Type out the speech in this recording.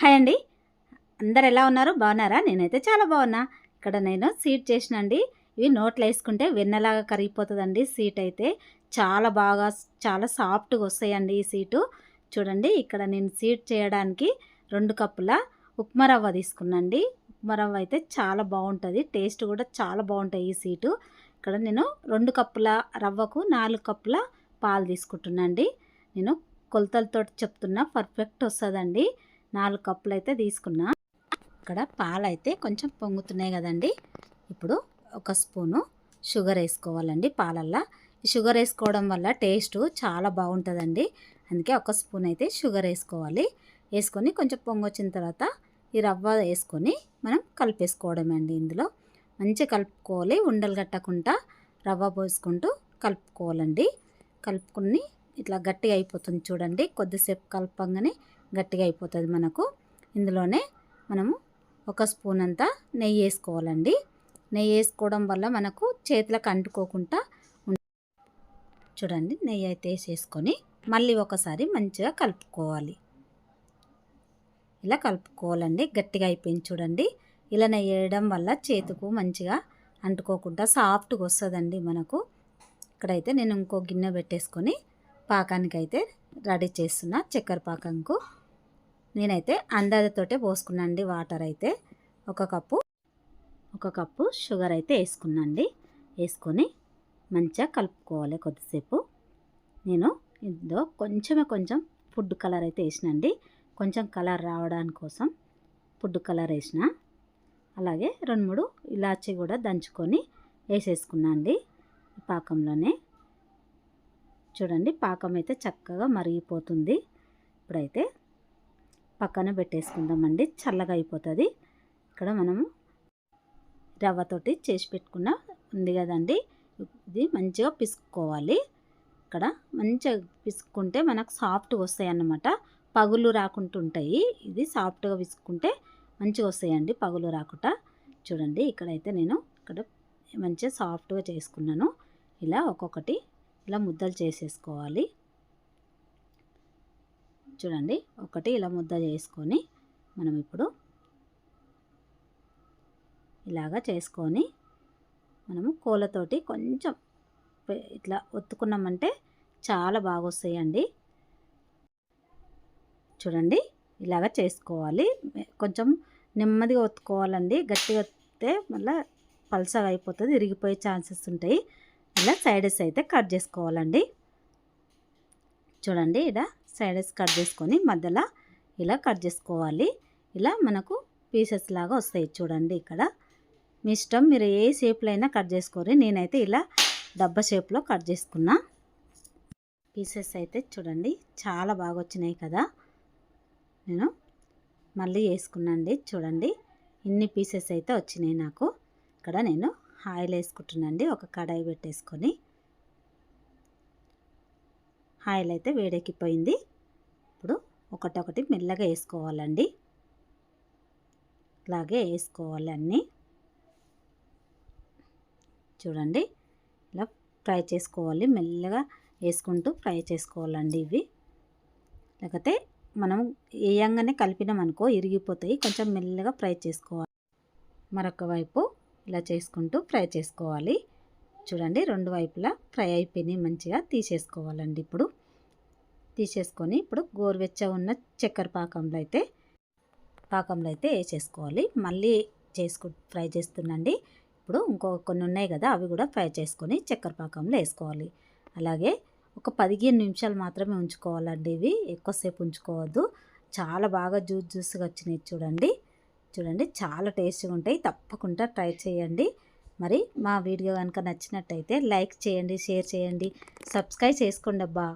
Hi అండి. అందరు ఎలా ఉన్నారు? బాగున్నారా? నేనైతే చాలా బాగున్నా. ఇక్కడ నేను సీట్ చేసినండి. ఇవి నోట్లో వేసుకుంటే వెన్నలాగా కరిగిపోతుందండి సీట్ అయితే. చాలా బాగా చాలా సాఫ్ట్గా వస్తాయండి ఈ సీటు. చూడండి ఇక్కడ నేను సీట్ చేయడానికి రెండు కప్పుల ఉప్మా రవ్వ తీసుకున్నాండి ఉప్మా రవ్వ అయితే చాలా బాగుంటుంది. టేస్ట్ కూడా చాలా బాగుంటాయి ఈ సీటు. ఇక్కడ నేను రెండు కప్పుల రవ్వకు నాలుగు కప్పుల పాలు తీసుకుంటున్నాండి నేను కొలతలతో చెప్తున్నా పర్ఫెక్ట్ వస్తుందండి. నాలుగు కప్పులు అయితే తీసుకున్నా. ఇక్కడ పాలు అయితే కొంచెం పొంగుతున్నాయి కదండి. ఇప్పుడు ఒక స్పూను షుగర్ వేసుకోవాలండి పాలల్లో. ఈ షుగర్ వేసుకోవడం వల్ల టేస్ట్ చాలా బాగుంటుందండి. అందుకే ఒక స్పూన్ అయితే షుగర్ వేసుకోవాలి. వేసుకొని కొంచెం పొంగొచ్చిన తర్వాత ఈ రవ్వ వేసుకొని మనం కలిపేసుకోవడమే అండి ఇందులో. మంచిగా కలుపుకోవాలి. ఉండలు కట్టకుండా రవ్వ పోసుకుంటూ కలుపుకోవాలండి. కలుపుకుని ఇట్లా గట్టిగా అయిపోతుంది చూడండి. కొద్దిసేపు కలపంగానే గట్టిగా అయిపోతుంది మనకు. ఇందులోనే మనము ఒక స్పూన్ అంతా నెయ్యి వేసుకోవాలండి. నెయ్యి వేసుకోవడం వల్ల మనకు చేతులకు అంటుకోకుండా చూడండి నెయ్యి అయితే వేసేసుకొని మళ్ళీ ఒకసారి మంచిగా కలుపుకోవాలి. ఇలా కలుపుకోవాలండి. గట్టిగా అయిపోయింది చూడండి. ఇలా నెయ్యి వేయడం వల్ల చేతుకు మంచిగా అంటుకోకుండా సాఫ్ట్గా వస్తుందండి మనకు. ఇక్కడైతే నేను ఇంకో గిన్నె పెట్టేసుకొని పాకానికి అయితే రెడీ చేస్తున్నా చక్కెర పాకంకు. నేనైతే అందాజతోటే పోసుకున్నాండి వాటర్ అయితే. ఒక కప్పు ఒక కప్పు షుగర్ అయితే వేసుకున్నాండి వేసుకొని మంచిగా కలుపుకోవాలి కొద్దిసేపు. నేను ఇందులో కొంచెమే కొంచెం ఫుడ్ కలర్ అయితే వేసినండి కొంచెం కలర్ రావడానికి కోసం ఫుడ్ కలర్ వేసిన. అలాగే రెండు మూడు ఇలాచీ కూడా దంచుకొని వేసేసుకున్నా అండి పాకంలోనే. చూడండి పాకం అయితే చక్కగా మరిగిపోతుంది. ఇప్పుడైతే పక్కన పెట్టేసుకుందామండి. చల్లగా అయిపోతుంది. ఇక్కడ మనము రవ్వతోటి చేసి పెట్టుకున్న ఉంది కదండి. ఇది మంచిగా పిసుక్కోవాలి. ఇక్కడ మంచిగా పిసుక్కుంటే మనకు సాఫ్ట్గా వస్తాయి అన్నమాట పగులు రాకుండా ఉంటాయి. ఇది సాఫ్ట్గా పిసుక్కుంటే మంచిగా వస్తాయండి పగులు రాకుండా చూడండి ఇక్కడైతే నేను ఇక్కడ మంచిగా సాఫ్ట్గా చేసుకున్నాను. ఇలా ఒక్కొక్కటి ఇలా ముద్దలు చేసేసుకోవాలి. చూడండి. ఒకటి ఇలా ముద్ద చేసుకొని మనం ఇప్పుడు ఇలాగా చేసుకొని మనము కోలతోటి కొంచెం ఇట్లా ఒత్తుకున్నామంటే చాలా బాగా వస్తాయండి చూడండి. ఇలాగ చేసుకోవాలి. కొంచెం నెమ్మదిగా ఒత్తుకోవాలండి. గట్టిగా ఒత్తితే మళ్ళీ పల్సగా అయిపోతుంది ఇరిగిపోయే ఛాన్సెస్ ఉంటాయి. ఇలా సైడెస్ అయితే కట్ చేసుకోవాలండి. చూడండి. ఇలా సైడెస్ కట్ చేసుకొని మధ్యలో ఇలా కట్ చేసుకోవాలి. ఇలా మనకు పీసెస్ లాగా వస్తాయి చూడండి ఇక్కడ. మీ ఇష్టం మీరు ఏ షేప్లో అయినా కట్ చేసుకోరు. నేనైతే ఇలా డబ్బా షేప్లో కట్ చేసుకున్నా. పీసెస్ అయితే చూడండి చాలా బాగా వచ్చినాయి కదా. నేను మళ్ళీ వేసుకున్నాండి చూడండి. ఇన్ని పీసెస్ అయితే వచ్చినాయి నాకు. ఇక్కడ నేను ఆయిల్ వేసుకుంటున్నాండి ఒక కడాయి పెట్టేసుకొని. ఆయిల్ అయితే వేడెక్కిపోయింది. ఇప్పుడు ఒకటొకటి మెల్లగా వేసుకోవాలండి. ఇలాగే వేసుకోవాలి అన్నీ. చూడండి ఇలా ఫ్రై చేసుకోవాలి. మెల్లగా వేసుకుంటూ ఫ్రై చేసుకోవాలండి ఇవి. లేకపోతే మనం వేయంగానే కలిపినామనుకో ఇరిగిపోతాయి. కొంచెం మెల్లగా ఫ్రై చేసుకోవాలి. మరొక వైపు ఇలా చేసుకుంటూ ఫ్రై చేసుకోవాలి. చూడండి రెండు వైపులా ఫ్రై అయిపోయినాయి మంచిగా తీసేసుకోవాలండి ఇప్పుడు. తీసేసుకొని ఇప్పుడు గోరువెచ్చ ఉన్న చక్కెర పాకంలో అయితే పాకంలో అయితే వేసేసుకోవాలి. మళ్ళీ చేసుకు ఫ్రై చేస్తున్నండి ఇప్పుడు ఇంకో కొన్ని ఉన్నాయి కదా అవి కూడా ఫ్రై చేసుకొని చక్కెర పాకంలో వేసుకోవాలి. అలాగే ఒక పదిహేను నిమిషాలు మాత్రమే ఉంచుకోవాలండి ఇవి. ఎక్కువసేపు ఉంచుకోవద్దు. చాలా బాగా జ్యూస్ జ్యూస్గా వచ్చినాయి చూడండి. చూడండి చాలా టేస్టీగా ఉంటాయి. తప్పకుండా ట్రై చేయండి. మరి మా వీడియో కనుక నచ్చినట్టయితే లైక్ చేయండి షేర్ చేయండి సబ్స్క్రైబ్ చేసుకోండి అబ్బా.